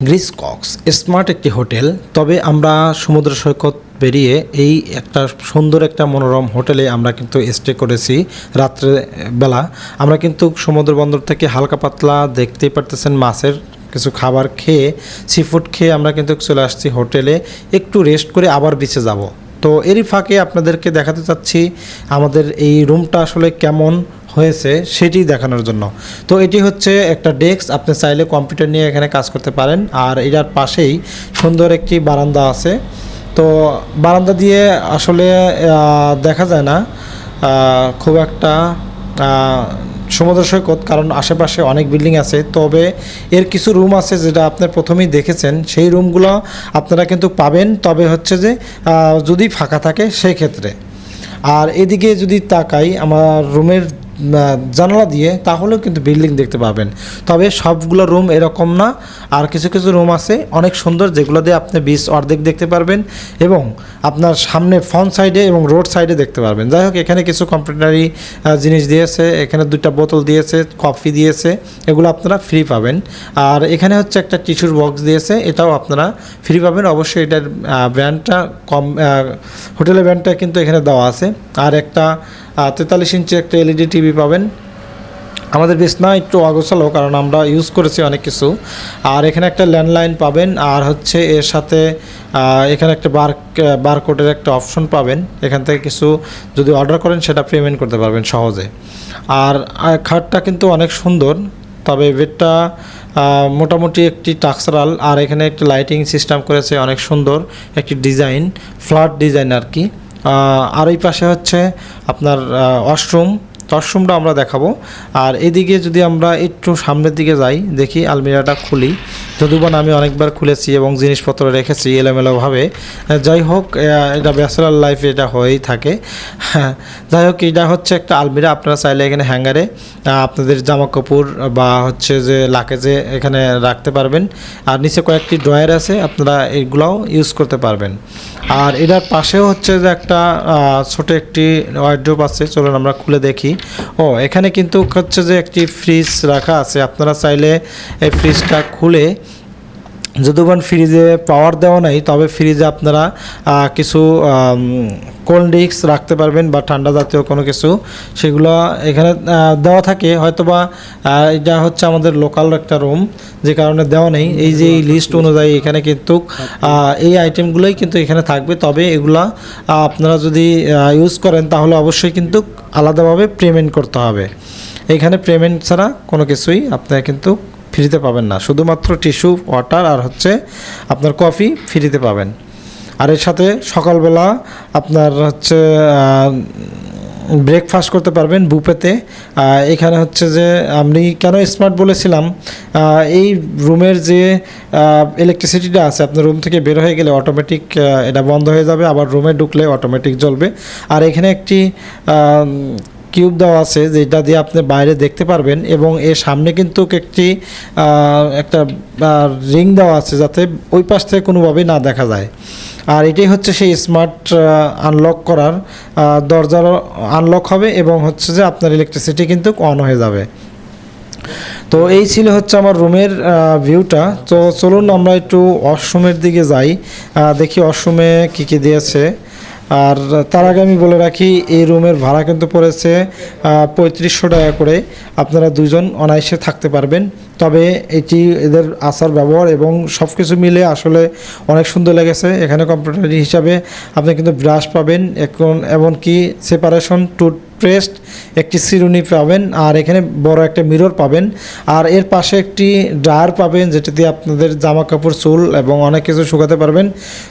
Greece Cox, smart একটি hotel. তবে আমরা সমুদ্র সৈকত বেরিয়ে এই একটা সুন্দর একটা মনোরম হোটেলে আমরা কিন্তু স্টে করেছি রাত্রে বেলা। আমরা কিন্তু সমুদ্র বন্দর থেকে হালকা পাতলা দেখতেই পারতেছেন মাছের কিছু খাবার খেয়ে সি ফুড খেয়ে আমরা কিন্তু চলে আসছি হোটেলে। একটু রেস্ট করে আবার বিচে যাব। তো এরই ফাঁকে আপনাদেরকে দেখাতে চাচ্ছি আমাদের এই রুমটা আসলে কেমন হয়েছে সেটি দেখানোর জন্য। তো এটি হচ্ছে একটা ডেস্ক, আপনি চাইলে কম্পিউটার নিয়ে এখানে কাজ করতে পারেন। আর এটার পাশেই সুন্দর একটি বারান্দা আছে। তো বারান্দা দিয়ে আসলে দেখা যায় না খুব একটা সমুদ্র সৈকত, কারণ আশেপাশে অনেক বিল্ডিং আছে। তবে এর কিছু রুম আছে যেটা আপনি প্রথমেই দেখেছেন। সেই রুমগুলো আপনারা কিন্তু পাবেন। তবে হচ্ছে যে যদি ফাঁকা থাকে সেই ক্ষেত্রে আর এদিকে যদি তাকাই, আমার রুমের জানালা দিয়ে তাহলেও কিন্তু বিল্ডিং দেখতে পাবেন। তবে সবগুলো রুম এরকম না। আর কিছু কিছু রুম আছে, অনেক সুন্দর, যেগুলো দিয়ে আপনি বিচ অর্ধেক দেখতে পারবেন এবং আপনার সামনে ফ্রন্ট সাইডে এবং রোড সাইডে দেখতে পারবেন। যাই হোক, এখানে কিছু কম্পিউটারি জিনিস দিয়েছে, এখানে দুইটা বোতল দিয়েছে কফি দিয়েছে, এগুলো আপনারা ফ্রি পাবেন। আর এখানে হচ্ছে একটা টিস্যুর বক্স দিয়েছে, এটাও আপনারা ফ্রি পাবেন। অবশ্যই এটার ব্র্যান্ডটা কম হোটেলের ব্র্যান্ডটা কিন্তু এখানে দেওয়া আছে। আর একটা তেতাল্লিশ ইঞ্চি একটা এলইডি টিভি পাবেন। আমাদের বিছনা একটু অগোছালো, কারণ আমরা ইউজ করেছি অনেক কিছু। আর এখানে একটা ল্যান্ডলাইন পাবেন, আর হচ্ছে এর সাথে এখানে একটা বার বারকোডের একটা অপশন পাবেন। এখান থেকে কিছু যদি অর্ডার করেন, সেটা পেমেন্ট করতে পারবেন সহজে। আর খাটটা কিন্তু অনেক সুন্দর, তবে বেডটা মোটামুটি একটি টাক্সারাল। আর এখানে একটি লাইটিং সিস্টেম করেছে, অনেক সুন্দর একটি ডিজাইন ফ্ল্যাট ডিজাইন আর কি। আর এই পাশে হচ্ছে আপনার ওয়াশরুম ওয়াশরুমটা আমরা দেখাবো। আর এদিকে যদি আমরা একটু সামনের দিকে যাই দেখি আলমিরাটা খুলি। যদিও বা আমি অনেকবার খুলেছি এবং জিনিসপত্র রেখেছি এলোমেলোভাবে। যাই হোক এটা ব্যাচেলার লাইফে এটা হয়েই থাকে। হ্যাঁ যাই হোক, এটা হচ্ছে একটা আলমিরা। আপনারা চাইলে এখানে হ্যাঙ্গারে আপনাদের জামা কাপড় বা হচ্ছে যে লাকেজে এখানে রাখতে পারবেন। আর নিচে কয়েকটি ড্রয়ার আছে, আপনারা এগুলাও ইউজ করতে পারবেন। আর এটার পাশেও হচ্ছে যে একটা ছোট একটি ওয়ার্ড্রোপ আছে, চলুন আমরা খুলে দেখি। ও, এখানে কিন্তু হচ্ছে যে একটি ফ্রিজ রাখা আছে। আপনারা চাইলে এই ফ্রিজটা খুলে যদিওবান ফ্রিজে পাওয়ার দেওয়া নাই, তবে ফ্রিজে আপনারা কিছু কোল্ড ড্রিঙ্কস রাখতে পারবেন বা ঠান্ডা জাতীয় কোনো কিছু। সেগুলো এখানে দেওয়া থাকে। হয়তোবা এটা হচ্ছে আমাদের লোকাল একটা রুম যে কারণে দেওয়া নেই। এই যে লিস্ট অনুযায়ী এখানে কিন্তু এই আইটেমগুলোই কিন্তু এখানে থাকবে। তবে এগুলা আপনারা যদি ইউজ করেন, তাহলে অবশ্যই কিন্তু আলাদাভাবে পেমেন্ট করতে হবে। এখানে পেমেন্ট ছাড়া কোনো কিছুই আপনারা কিন্তু ফ্রিতে পাবেন না। শুধুমাত্র টিস্যু, ওয়াটার আর হচ্ছে আপনার কফি ফ্রিতে পাবেন। আর এর সাথে সকালবেলা আপনার হচ্ছে ব্রেকফাস্ট করতে পারবেন বুপেতে এখানে হচ্ছে যে আমি কেন স্মার্ট বলেছিলাম এই রুমের যে ইলেকট্রিসিটিটা আছে, আপনার রুম থেকে বের হয়ে গেলে অটোমেটিক এটা বন্ধ হয়ে যাবে, আবার রুমে ঢুকলে অটোমেটিক জ্বলবে। আর এখানে একটি কিউব দেওয়া আছে, যেটা দিয়ে আপনি বাইরে দেখতে পারবেন এবং এর সামনে কিন্তু একটি একটা রিং দেওয়া আছে যাতে ওই পাশ থেকে কোনোভাবেই না দেখা যায়। আর এটাই হচ্ছে সেই স্মার্ট আনলক করার দরজার আনলক হবে এবং হচ্ছে যে আপনার ইলেকট্রিসিটি কিন্তু অন হয়ে যাবে। তো এই ছিল হচ্ছে আমার রুমের ভিউটা তো চলুন আমরা একটু ওয়াশরুমের দিকে যাই। দেখি ওয়াশরুমে কী কী দিয়েছে। আর তার আগে আমি বলে রাখি, এই রুমের ভাড়া কিন্তু পড়েছে পঁয়ত্রিশশো টাকা করে। আপনারা দুজন অনায়াসে থাকতে পারবেন। তবে এটি এদের আসার ব্যবহার এবং সব কিছু মিলে আসলে অনেক সুন্দর লেগেছে। এখানে কম্পিউটার হিসাবে আপনি কিন্তু ব্রাশ পাবেন। এখন এমনকি সেপারেশন টুথপেস্ট একটি সিরুনি পাবেন, আর এখানে বড় একটা মিরর পাবেন। আর এর পাশে একটি ড্রায়ার পাবেন, যেটা দিয়ে আপনাদের জামা কাপড় চুল এবং অনেক কিছু শুকাতে পারবেন।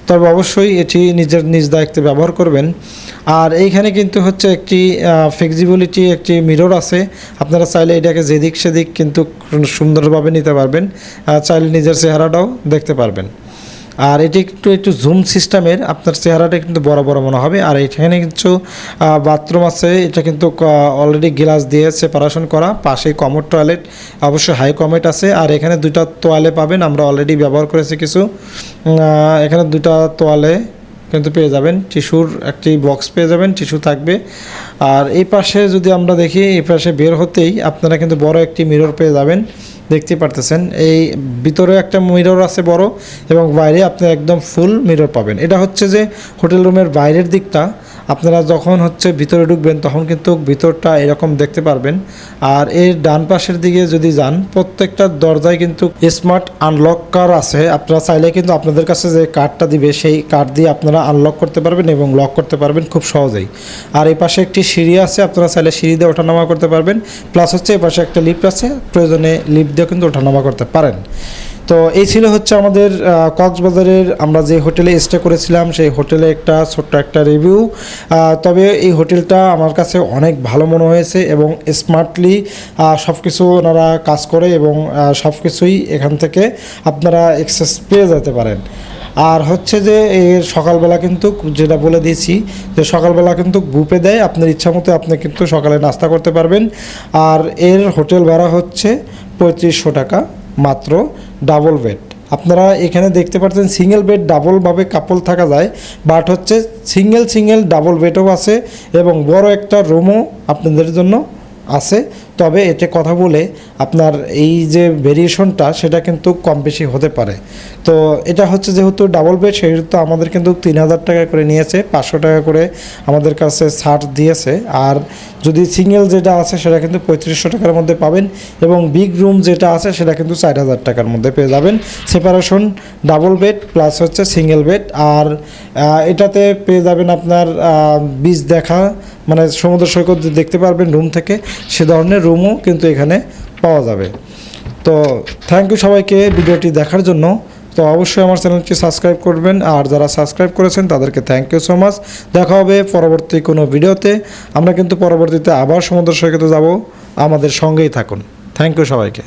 তবে অবশ্যই এটি নিজের নিজ দায়িত্বে ব্যবহার করবেন। আর এইখানে কিন্তু হচ্ছে একটি ফ্লেক্সিবিলিটি একটি মিরর আছে। আপনারা চাইলে এটাকে যেদিক সেদিক কিন্তু সুন্দরভাবে নিতে পারবেন। চাইলে নিজের চেহারাটাও দেখতে পারবেন। আর এটি একটু একটু জুম সিস্টেমের আপনার চেহারাটা কিন্তু বড় বড় মনে হবে। আর এখানে কিছু বাথরুম আছে। এটা কিন্তু অলরেডি গ্লাস দিয়ে সেপারেশন করা। পাশে কমোড টয়লেট অবশ্যই হাই কমেট আছে। আর এখানে দুইটা তোয়ালে পাবেন। আমরা অলরেডি ব্যবহার করেছি কিছু। এখানে দুইটা তোয়ালে কিন্তু পেয়ে যাবেন। টিস্যুর একটি বক্স পেয়ে যাবেন। টিস্যু থাকবে। আর এই পাশে যদি আমরা দেখি, এই পাশে বের হতেই আপনারা কিন্তু বড় একটি মিরর পেয়ে যাবেন। দেখতে পারতেছেন। এই ভিতরে একটা মিরর আছে বড় এবং বাইরে আপনি একদম ফুল মিরর পাবেন। এটা হচ্ছে যে হোটেল রুমের বাইরের দিকটা। আপনারা যখন হচ্ছে ভিতরে ঢুকবেন, তখন কিন্তু ভিতরটা এরকম দেখতে পারবেন। আর এর ডান পাশের দিকে যদি যান, প্রত্যেকটা দরজায় কিন্তু স্মার্ট আনলক কার আছে। আপনারা চাইলে কিন্তু আপনাদের কাছে যে কার্ডটা দিবে, সেই কার্ড দিয়ে আপনারা আনলক করতে পারবেন এবং লক করতে পারবেন খুব সহজেই। আর এই পাশে একটি সিঁড়ি আছে, আপনারা চাইলে সিঁড়ি দিয়ে ওঠানামা করতে পারবেন। প্লাস হচ্ছে এই পাশে একটা লিফট আছে, প্রয়োজনে লিফট দিয়ে কিন্তু ওঠানামা করতে পারেন। তো এই ছিল হচ্ছে আমাদের কক্সবাজারের আমরা যে হোটেলে স্টে করেছিলাম, সেই হোটেলে একটা ছোট্ট একটা রিভিউ তবে এই হোটেলটা আমার কাছে অনেক ভালো মনে হয়েছে এবং স্মার্টলি সব কিছু ওনারা কাজ করে এবং সব কিছুই এখান থেকে আপনারা এক্সেস পেয়ে যেতে পারেন। আর হচ্ছে যে এর সকালবেলা কিন্তু যেটা বলে দিয়েছি, যে সকালবেলা কিন্তু বুপে দেয়, আপনার ইচ্ছা মতো আপনি কিন্তু সকালে নাস্তা করতে পারবেন। আর এর হোটেল ভাড়া হচ্ছে পঁয়ত্রিশশো টাকা। মাত্র ডাবল বেড আপনারা এখানে দেখতে পাচ্ছেন সিঙ্গেল বেড ডাবলভাবে কাপল থাকা যায় বাট হচ্ছে সিঙ্গেল সিঙ্গেল ডাবল বেডও আছে এবং বড় একটা রুমও আপনাদের জন্য আছে। তবে এতে কথা বলে আপনার এই যে ভেরিয়েশনটা, সেটা কিন্তু কম বেশি হতে পারে। তো এটা হচ্ছে যেহেতু ডাবল বেড সেহেতু আমাদের কিন্তু তিন হাজার টাকা করে নিয়েছে, পাঁচশো টাকা করে আমাদের কাছে ছাড় দিয়েছে। আর যদি সিঙ্গেল যেটা আছে, সেটা কিন্তু পঁয়ত্রিশশো টাকার মধ্যে পাবেন এবং বিগ রুম যেটা আছে, সেটা কিন্তু চার হাজার টাকার মধ্যে পেয়ে যাবেন। সেপারেশন ডাবল বেড প্লাস হচ্ছে সিঙ্গেল বেড আর এটাতে পেয়ে যাবেন আপনার বীজ দেখা মানে সমুদ্র সৈকত দেখতে পারবেন রুম থেকে, সে ধরনের রুমও কিন্তু এখানে পাওয়া যাবে। তো থ্যাংক ইউ সবাইকে ভিডিওটি দেখার জন্য। তো অবশ্যই আমার চ্যানেলটি সাবস্ক্রাইব করবেন। আর যারা সাবস্ক্রাইব করেছেন, তাদেরকে থ্যাংক ইউ সো মাচ দেখা হবে পরবর্তী কোনো ভিডিওতে। আমরা কিন্তু পরবর্তীতে আবার সমুদ্র সৈকতে যাব। আমাদের সঙ্গেই থাকুন। থ্যাংক ইউ সবাইকে।